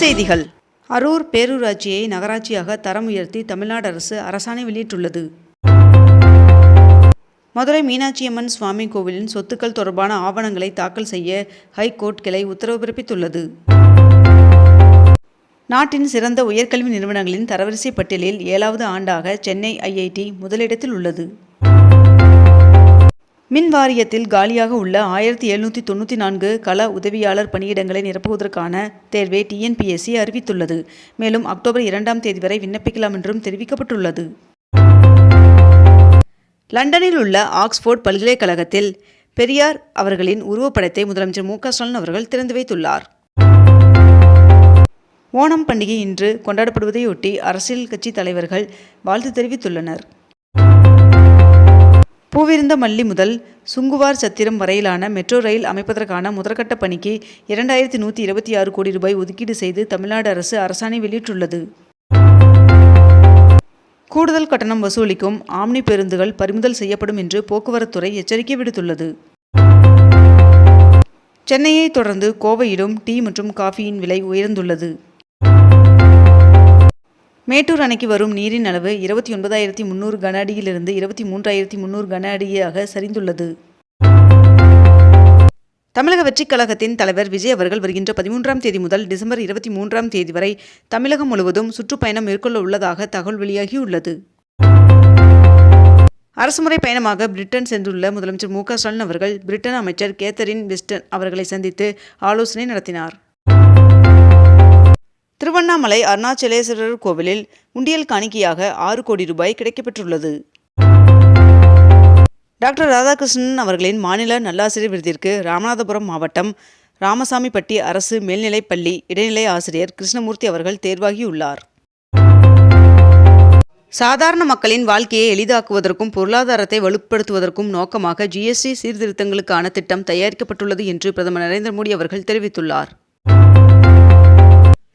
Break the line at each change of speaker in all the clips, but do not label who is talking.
செய்திகள். அரூர் பேரூராட்சியை நகராட்சியாக தரம் உயர்த்தி தமிழ்நாடு அரசு அரசாணை வெளியிட்டுள்ளது. மதுரை மீனாட்சியம்மன் சுவாமி கோவிலின் சொத்துக்கள் தொடர்பான ஆவணங்களை தாக்கல் செய்ய ஹைகோர்ட் கிளை உத்தரவு பிறப்பித்துள்ளது. நாட்டின் சிறந்த உயர்கல்வி நிறுவனங்களின் தரவரிசை பட்டியலில் ஏழாவது ஆண்டாக சென்னை ஐஐடி முதலிடத்தில் உள்ளது. மின் வாரியத்தில் காலியாக உள்ள ஆயிரத்தி எழுநூற்றி தொண்ணூற்றி நான்கு கள உதவியாளர் பணியிடங்களை நிரப்புவதற்கான தேர்வை டிஎன்பிஎஸ்சி அறிவித்துள்ளது. மேலும் அக்டோபர் இரண்டாம் தேதி வரை விண்ணப்பிக்கலாம் என்றும் தெரிவிக்கப்பட்டுள்ளது. லண்டனில் உள்ள ஆக்ஸ்போர்ட் பல்கலைக்கழகத்தில் பெரியார் அவர்களின் உருவப்படத்தை முதலமைச்சர் மு ஸ்டாலின் அவர்கள் திறந்து வைத்துள்ளார். ஓணம் பண்டிகை இன்று கொண்டாடப்படுவதையொட்டி அரசியல் கட்சி தலைவர்கள் வாழ்த்து தெரிவித்துள்ளனர். பூவிருந்த மல்லி முதல் சுங்குவார் சத்திரம் வரையிலான மெட்ரோ ரயில் அமைப்பதற்கான முதற்கட்ட பணிக்கு இரண்டாயிரத்தி நூற்றி இருபத்தி ஆறு கோடி ரூபாய் ஒதுக்கீடு செய்து தமிழ்நாடு அரசு அரசாணை வெளியிட்டுள்ளது. கூடுதல் கட்டணம் வசூலிக்கும் ஆம்னி பேருந்துகள் பறிமுதல் செய்யப்படும் என்று போக்குவரத்துறை எச்சரிக்கை விடுத்துள்ளது. சென்னையை தொடர்ந்து கோவையிலும் டீ மற்றும் காஃபியின் விலை உயர்ந்துள்ளது. மேட்டூர் அணைக்கு வரும் நீரின் அளவு இருபத்தி ஒன்பதாயிரத்தி முந்நூறு கன அடியிலிருந்து இருபத்தி மூன்றாயிரத்தி முந்நூறு கன அடியாக சரிந்துள்ளது. தமிழக வெற்றிக் கழகத்தின் தலைவர் விஜய் அவர்கள் வருகின்ற பதிமூன்றாம் தேதி முதல் டிசம்பர் இருபத்தி மூன்றாம் தேதி வரை தமிழகம் முழுவதும் சுற்றுப்பயணம் மேற்கொள்ள உள்ளதாக தகவல் வெளியாகியுள்ளது. அரசுமுறை பயணமாக பிரிட்டன் சென்றுள்ள முதலமைச்சர் மு க ஸ்டாலின் அவர்கள் பிரிட்டன் அமைச்சர் கேத்தரின் வெஸ்டன் அவர்களை சந்தித்து ஆலோசனை நடத்தினார். திருவண்ணாமலை அருணாச்சலேஸ்வரர் கோவிலில் உண்டியல் காணிக்கையாக ஆறு கோடி ரூபாய் கிடைக்கப்பெற்றுள்ளது. டாக்டர் ராதாகிருஷ்ணன் அவர்களின் மாநில நல்லாசிரியர் விருதிற்கு ராமநாதபுரம் மாவட்டம் ராமசாமிப்பட்டி அரசு மேல்நிலைப் பள்ளி இடைநிலை ஆசிரியர் கிருஷ்ணமூர்த்தி அவர்கள் தேர்வாகியுள்ளார். சாதாரண மக்களின் வாழ்க்கையை எளிதாக்குவதற்கும் பொருளாதாரத்தை வலுப்படுத்துவதற்கும் நோக்கமாக ஜிஎஸ்டி சீர்திருத்தங்களுக்கான திட்டம் தயாரிக்கப்பட்டுள்ளது என்று பிரதமர் நரேந்திர மோடி அவர்கள் தெரிவித்துள்ளார்.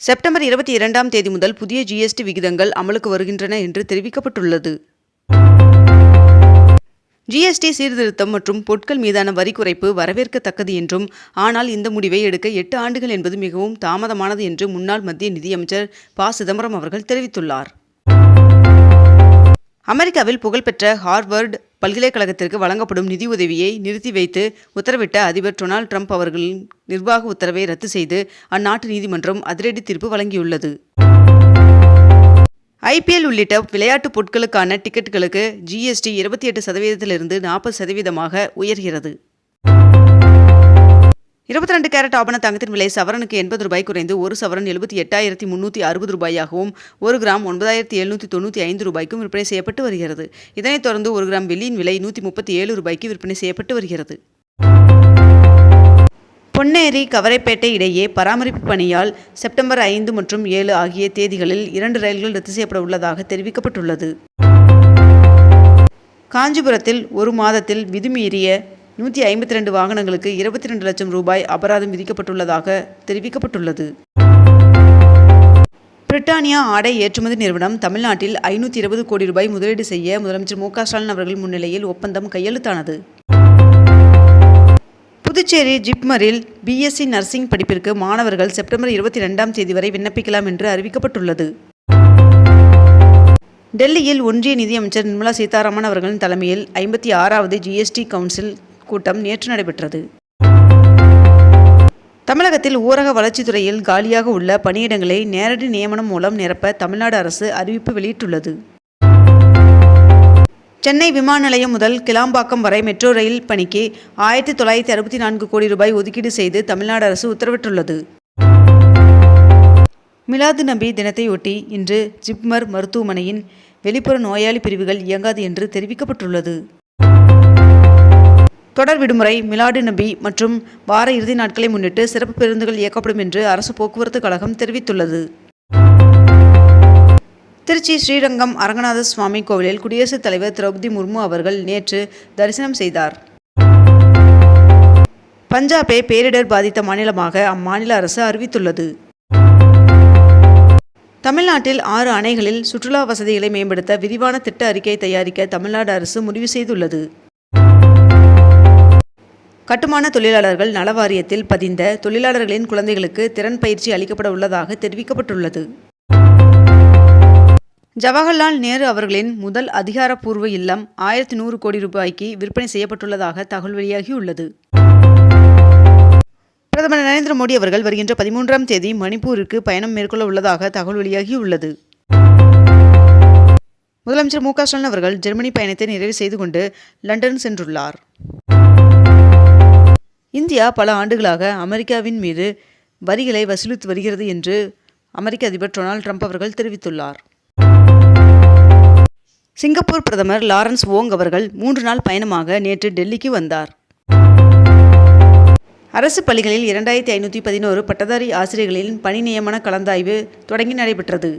செப்டம்பர் இருபத்தி இரண்டாம் தேதி முதல் புதிய ஜிஎஸ்டி விகிதங்கள் அமலுக்கு வருகின்றன என்று தெரிவிக்கப்பட்டுள்ளது. ஜிஎஸ்டி சீர்திருத்தம் மற்றும் பொருட்கள் மீதான வரி குறைப்பு வரவேற்கத்தக்கது என்றும் ஆனால் இந்த முடிவை எடுக்க எட்டு ஆண்டுகள் என்பது மிகவும் தாமதமானது என்று முன்னாள் மத்திய நிதியமைச்சர் ப. சிதம்பரம் அவர்கள் தெரிவித்துள்ளார். அமெரிக்காவில் புகழ்பெற்ற ஹார்வர்டு பல்கலைக்கழகத்திற்கு வழங்கப்படும் நிதி உதவியை நிறுத்தி வைத்து உத்தரவிட்ட அதிபர் டொனால்ட் ட்ரம்ப் அவர்களின் நிர்வாக உத்தரவை ரத்து செய்து அந்நாட்டு நீதிமன்றம் அதிரடி தீர்ப்பு வழங்கியுள்ளது. ஐபிஎல் உள்ளிட்ட விளையாட்டுப் பொருட்களுக்கான டிக்கெட்டுகளுக்கு ஜிஎஸ்டி இருபத்தி எட்டு சதவீதத்திலிருந்து நாற்பது சதவீதமாக உயர்கிறது. இருபத்தி ரெண்டு கேரட் ஆபண தங்கத்தின் விலை சவரனுக்கு எண்பது ரூபாய் குறைந்து ஒரு சவரன் எழுபத்தி எட்டாயிரத்தி முன்னூற்றி அறுபது ரூபாயாகவும் ஒரு கிராம் ஒன்பதாயிரத்தி எழுநூற்றி தொண்ணூற்றி ஐந்து ரூபாய்க்கும் விற்பனை செய்யப்பட்டு வருகிறது. இதனைத் தொடர்ந்து ஒரு கிராம் வெள்ளியின் விலை நூற்றி முப்பத்தி ஏழு ரூபாய்க்கு விற்பனை செய்யப்பட்டு வருகிறது. பொன்னேரி கவரைப்பேட்டை இடையே பராமரிப்பு பணியால் செப்டம்பர் ஐந்து மற்றும் ஏழு ஆகிய தேதிகளில் இரண்டு ரயில்கள் ரத்து செய்யப்பட உள்ளதாக தெரிவிக்கப்பட்டுள்ளது. காஞ்சிபுரத்தில் ஒரு மாதத்தில் விதிமீறிய நூற்றி ஐம்பத்தி ரெண்டு வாகனங்களுக்கு இருபத்தி ரெண்டு லட்சம் ரூபாய் அபராதம் விதிக்கப்பட்டுள்ளதாக தெரிவிக்கப்பட்டுள்ளது. பிரிட்டானியா ஆடை ஏற்றுமதி நிறுவனம் தமிழ்நாட்டில் ஐநூற்றி இருபது கோடி ரூபாய் முதலீடு செய்ய முதலமைச்சர் மு க ஸ்டாலின் அவர்கள் முன்னிலையில் ஒப்பந்தம் கையெழுத்தானது. புதுச்சேரி ஜிப்மரில் பிஎஸ்சி நர்சிங் படிப்பிற்கு மாணவர்கள் செப்டம்பர் இருபத்தி ரெண்டாம் தேதி வரை விண்ணப்பிக்கலாம் என்று அறிவிக்கப்பட்டுள்ளது. டெல்லியில் ஒன்றிய நிதியமைச்சர் நிர்மலா சீதாராமன் அவர்களின் தலைமையில் ஐம்பத்தி ஆறாவது ஜிஎஸ்டி கவுன்சில் கூட்டம் நேற்று நடைபெற்றது. தமிழகத்தில் ஊரக வளர்ச்சித்துறையில் காலியாக உள்ள பணியிடங்களை நேரடி நியமனம் மூலம் நிரப்ப தமிழ்நாடு அரசு அறிவிப்பு வெளியிட்டுள்ளது. சென்னை விமான நிலையம் முதல் கிளாம்பாக்கம் வரை மெட்ரோ ரயில் பணிக்கு ஆயிரத்தி தொள்ளாயிரத்தி அறுபத்தி நான்கு கோடி ரூபாய் ஒதுக்கீடு செய்து தமிழ்நாடு அரசு உத்தரவிட்டுள்ளது. மிலாது நபி தினத்தையொட்டி இன்று ஜிப்மர் மருத்துவமனையின் வெளிப்புற நோயாளி பிரிவுகள் இயங்காது என்று தெரிவிக்கப்பட்டுள்ளது. தொடர் விடுமுறை மிலாடு நபி மற்றும் வார இறுதி நாட்களை முன்னிட்டு சிறப்பு பேருந்துகள் இயக்கப்படும் என்று அரசு போக்குவரத்து கழகம் தெரிவித்துள்ளது. திருச்சி ஸ்ரீரங்கம் அரங்கநாத சுவாமி கோவிலில் குடியரசுத் தலைவர் திரௌபதி முர்மு அவர்கள் நேற்று தரிசனம் செய்தார். பஞ்சாபை பேரிடர் பாதித்த மாநிலமாக அம்மாநில அரசு அறிவித்துள்ளது. தமிழ்நாட்டில் ஆறு அணைகளில் சுற்றுலா வசதிகளை மேம்படுத்த விரிவான திட்ட அறிக்கை தயாரிக்க தமிழ்நாடு அரசு முடிவு செய்துள்ளது. கட்டுமான தொழிலாளர்கள் நல வாரியத்தில் பதிந்த தொழிலாளர்களின் குழந்தைகளுக்கு திறன் பயிற்சி அளிக்கப்பட உள்ளதாக தெரிவிக்கப்பட்டுள்ளது. ஜவஹர்லால் நேரு அவர்களின் முதல் அதிகாரப்பூர்வ இல்லம் ஆயிரத்தி நூறு கோடி ரூபாய்க்கு விற்பனை செய்யப்பட்டுள்ளதாக தகவல் வெளியாகியுள்ளது. பிரதமர் நரேந்திர மோடி அவர்கள் வருகின்ற பதிமூன்றாம் தேதி மணிப்பூருக்கு பயணம் மேற்கொள்ள உள்ளதாக தகவல் வெளியாகியுள்ளது. முதலமைச்சர் மு க ஸ்டாலின் அவர்கள் ஜெர்மனி பயணத்தை நிறைவு செய்து கொண்டு லண்டன் சென்றுள்ளார். இந்தியா பல ஆண்டுகளாக அமெரிக்காவின் மீது வரிகளை வசூலித்து வருகிறது என்று அமெரிக்க அதிபர் டொனால்ட் ட்ரம்ப் அவர்கள் தெரிவித்துள்ளார். சிங்கப்பூர் பிரதமர் லாரன்ஸ் ஓங் அவர்கள் மூன்று நாள் பயணமாக நேற்று டெல்லிக்கு வந்தார். அரசு பள்ளிகளில் இரண்டாயிரத்தி ஐநூற்றி பதினோரு பட்டதாரி ஆசிரியர்களின் பணி நியமன கலந்தாய்வு தொடங்கி நடைபெற்றது.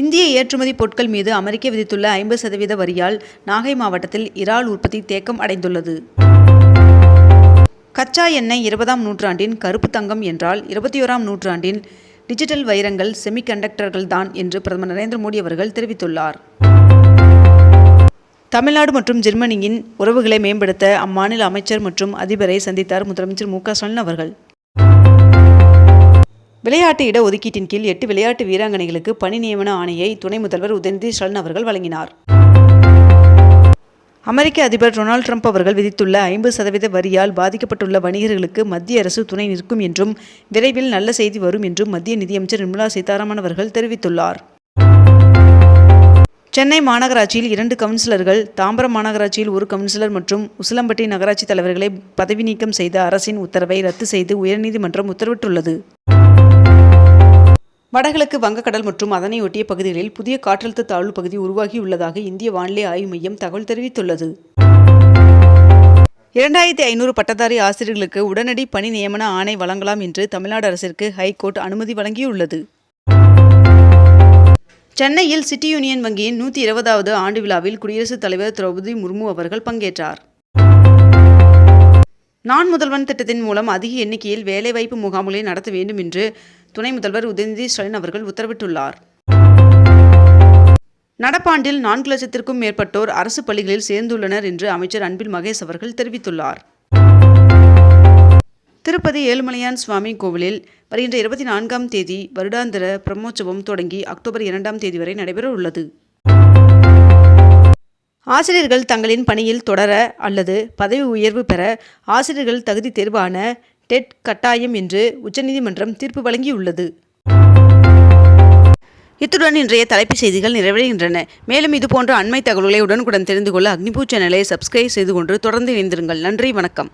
இந்திய ஏற்றுமதி பொருட்கள் மீது அமெரிக்க விதித்துள்ள ஐம்பது சதவீத வரியால் நாகை மாவட்டத்தில் இறால் உற்பத்தி தேக்கம் அடைந்துள்ளது. கச்சா எண்ணெய் இருபதாம் நூற்றாண்டின் கருப்பு தங்கம் என்றால் இருபத்தி ஓராம் நூற்றாண்டின் டிஜிட்டல் வைரங்கள் செமிகண்டக்டர்கள் தான் என்று பிரதமர் நரேந்திர மோடி அவர்கள் தெரிவித்துள்ளார். தமிழ்நாடு மற்றும் ஜெர்மனியின் உறவுகளை மேம்படுத்த அம்மாநில அமைச்சர் மற்றும் அதிபரை சந்தித்தார் முதலமைச்சர் மு க ஸ்டாலின் அவர்கள். விளையாட்டு இட ஒதுக்கீட்டின் கீழ் எட்டு விளையாட்டு வீராங்கனைகளுக்கு பணி நியமன ஆணையை துணை முதல்வர் உதயநிதி ஸ்டாலின் அவர்கள் வழங்கினார். அமெரிக்க அதிபர் டொனால்ட் ட்ரம்ப் அவர்கள் விதித்துள்ள ஐம்பது சதவீத வரியால் பாதிக்கப்பட்டுள்ள வணிகர்களுக்கு மத்திய அரசு துணை நிற்கும் என்றும் விரைவில் நல்ல செய்தி வரும் என்றும் மத்திய நிதியமைச்சர் நிர்மலா சீதாராமன் அவர்கள் தெரிவித்துள்ளார். சென்னை மாநகராட்சியில் இரண்டு கவுன்சிலர்கள் தாம்பரம் மாநகராட்சியில் ஒரு கவுன்சிலர் மற்றும் உசிலம்பட்டி நகராட்சி தலைவர்களை பதவி நீக்கம் செய்த அரசின் உத்தரவை ரத்து செய்து உயர்நீதிமன்றம் உத்தரவிட்டுள்ளது. வடகிழக்கு வங்கக்கடல் மற்றும் அதனையொட்டிய பகுதிகளில் புதிய காற்றழுத்த தாழ்வு பகுதி உருவாகியுள்ளதாக இந்திய வானிலை ஆய்வு மையம் தகவல் தெரிவித்துள்ளது. இரண்டாயிரத்தி ஐநூறு பட்டதாரி ஆசிரியர்களுக்கு உடனடி பணி நியமன ஆணை வழங்கலாம் என்று தமிழ்நாடு அரசிற்கு ஹைகோர்ட் அனுமதி வழங்கியுள்ளது. சென்னையில் சிட்டி யூனியன் வங்கியின் நூற்றி இருபதாவது ஆண்டு விழாவில் குடியரசுத் தலைவர் திரௌபதி முர்மு அவர்கள் பங்கேற்றார். நான் முதல்வன் திட்டத்தின் மூலம் அதிக எண்ணிக்கையில் வேலைவாய்ப்பு முகாம்களை நடத்த வேண்டும் என்று துணை முதல்வர் உதயநிதி ஸ்டாலின் அவர்கள் உத்தரவிட்டுள்ளார். நடப்பாண்டில் நான்கு லட்சத்திற்கும் மேற்பட்டோர் அரசு பள்ளிகளில் சேர்ந்துள்ளனர் என்று அமைச்சர் அன்பில் மகேஷ் அவர்கள் தெரிவித்துள்ளார். திருப்பதி ஏழுமலையான் சுவாமி கோவிலில் வருகின்ற இருபத்தி நான்காம் தேதி வருடாந்திர பிரம்மோற்சவம் தொடங்கி அக்டோபர் இரண்டாம் தேதி வரை நடைபெற உள்ளது. ஆசிரியர்கள் தங்களின் பணியில் தொடர அல்லது பதவி உயர்வு பெற ஆசிரியர்கள் தகுதி தேர்வான டெட் கட்டாயம் என்று உச்சநீதிமன்றம் தீர்ப்பு வழங்கியுள்ளது. இத்துடன் இன்றைய தலைப்புச் செய்திகள் நிறைவடைகின்றன. மேலும் இதுபோன்ற அண்மை தகவல்களை உடனுக்குடன் தெரிந்து கொள்ள அக்னிபூ சேனலை சப்ஸ்கிரைப் செய்து கொண்டு தொடர்ந்து இணைந்திருங்கள். நன்றி வணக்கம்.